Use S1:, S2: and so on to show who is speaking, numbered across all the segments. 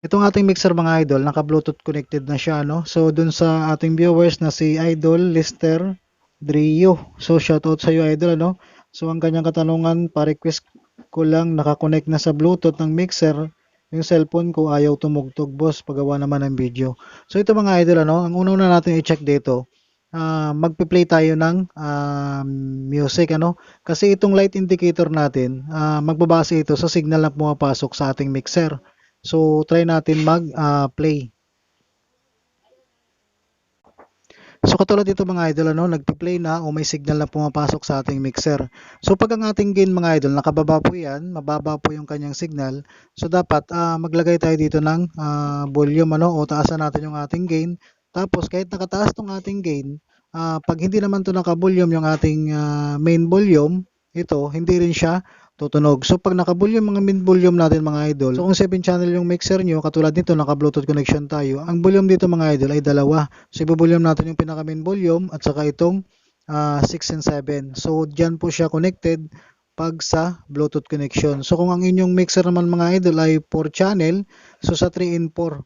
S1: Itong ating mixer mga idol, naka-bluetooth connected na siya, no? So, dun sa ating viewers na si Idol Lister Drio. So, shoutout sa iyo, idol, ano? So, ang kanyang katanungan, pa-request ko lang nakakonect na sa bluetooth ng mixer yung cellphone ko ayaw tumugtog, boss, pagawa naman ng video. So, ito mga idol, ano? Ang una-una natin i-check dito, ah magpe-play tayo ng ah, music, ano? Kasi itong light indicator natin, ah, magbabase ito sa signal na pumapasok sa ating mixer. So, try natin mag-play. so, katulad dito mga idol, ano, nagpi-play na o may signal na pumapasok sa ating mixer. So, pag ang ating gain mga idol, nakababa po yan, mababa po yung kanyang signal. So, dapat ah, maglagay tayo dito ng ah, volume, ano, o taasan natin yung ating gain. Tapos, kahit nakataas tong ating gain, ah, pag hindi naman to naka-volume yung ating ah, main volume, ito, hindi rin siya tutunog. So pag naka-volume mga main volume natin mga idol, so kung 7 channel yung mixer nyo, katulad nito naka-bluetooth connection tayo, ang volume dito mga idol ay dalawa. So i-volume natin yung pinaka main volume at saka itong ah, 6 and 7. So diyan po siya connected pag sa Bluetooth connection. So kung ang inyong mixer naman mga idol ay 4 channel, so sa 3 and 4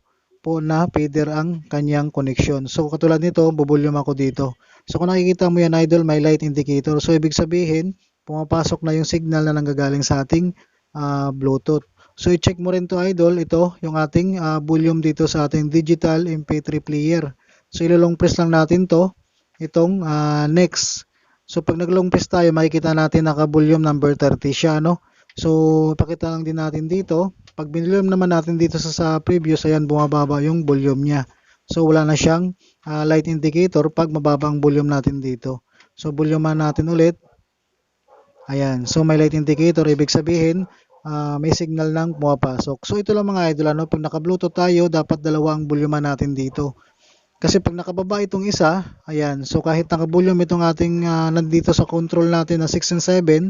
S1: po na feeder ang kanyang connection. So katulad nito, bubulyum ako dito. So kung nakikita mo yan idol, may light indicator. So ibig sabihin, pumapasok na yung signal na nanggagaling sa ating ah, Bluetooth. So i-check mo rin to idol, ito yung ating ah, volume dito sa ating digital MP3 player. So ilolong press lang natin to, itong ah, next. So pag nag-long press tayo, makikita natin naka-volume number 30 siya, no? So ipakita lang din natin dito. Pag binilum naman natin dito sa, sa previous, ayan bumababa yung volume niya. So wala na siyang ah, light indicator pag mababa ang volume natin dito. So volume natin ulit. Ayan, so may light indicator, ibig sabihin ah, may signal nang pumapasok. So ito lang mga idol, ano, pag naka-bluetooth tayo, dapat dalawa ang volume natin dito. Kasi pag nakababa itong isa, ayan, so kahit naka-volume itong ating ah, nandito sa control natin na 6 and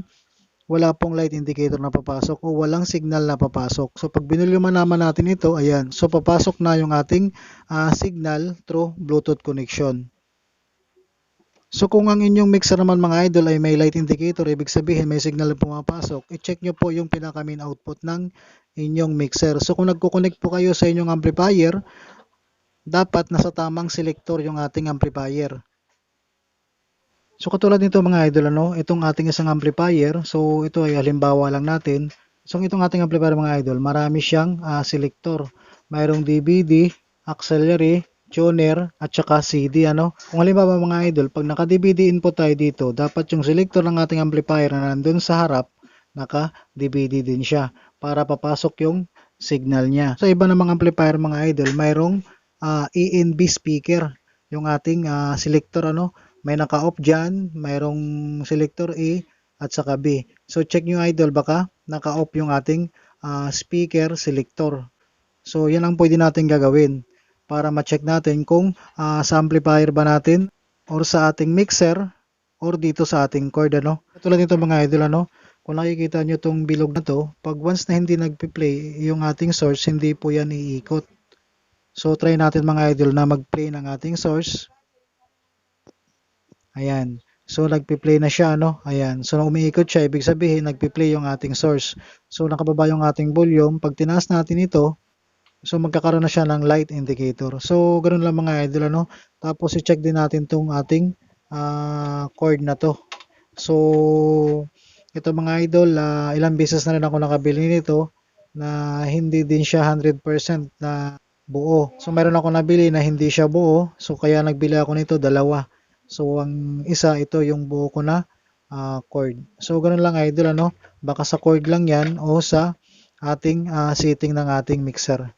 S1: 7, wala pong light indicator na papasok o walang signal na papasok. So pag binuluma naman natin ito, ayan, so papasok na yung ating ah, signal through Bluetooth connection. So kung ang inyong mixer naman mga idol ay may light indicator, ibig sabihin may signal na pumapasok, i-check nyo po yung pinaka main output ng inyong mixer. So kung nagko-connect po kayo sa inyong amplifier, dapat nasa tamang selector yung ating amplifier. So katulad nito mga idol, ano, itong ating isang amplifier, so ito ay halimbawa lang natin. So itong ating amplifier mga idol, marami siyang ah, selector. Mayroong DVD, auxiliary, tuner, at saka CD. Ano? Kung halimbawa mga idol, pag naka-DVD input tayo dito, dapat yung selector ng ating amplifier na nandun sa harap, naka-DVD din siya para papasok yung signal niya. Sa iba namang amplifier mga idol, mayroong ah, ENB speaker, yung ating ah, selector ano, may naka-off dyan, mayroong selector A at saka B. So check nyo idol, baka naka-off yung ating ah, speaker selector. So yan ang pwede natin gagawin para ma-check natin kung ah, sa amplifier ba natin or sa ating mixer or dito sa ating cord ano. Tulad nito mga idol ano, kung nakikita nyo tong bilog na to, pag once na hindi nagpi-play yung ating source, hindi po yan iikot. So try natin mga idol na mag-play ng ating source. Ayan. So nagpi-play na siya no. Ayan. So nung umiikot siya, ibig sabihin nagpi-play yung ating source. So nakababa yung ating volume. Pag tinaas natin ito, so magkakaroon na siya ng light indicator. So ganoon lang mga idol ano. Tapos i-check din natin tong ating ah, cord na to. So ito mga idol, ah, ilang beses na rin ako nakabili nito na hindi din siya 100% na buo. So meron ako nabili na hindi siya buo. So kaya nagbili ako nito dalawa. So ang isa ito yung buo ko na ah, cord. So ganun lang idol ano. Baka sa cord lang yan o sa ating ah, setting ng ating mixer.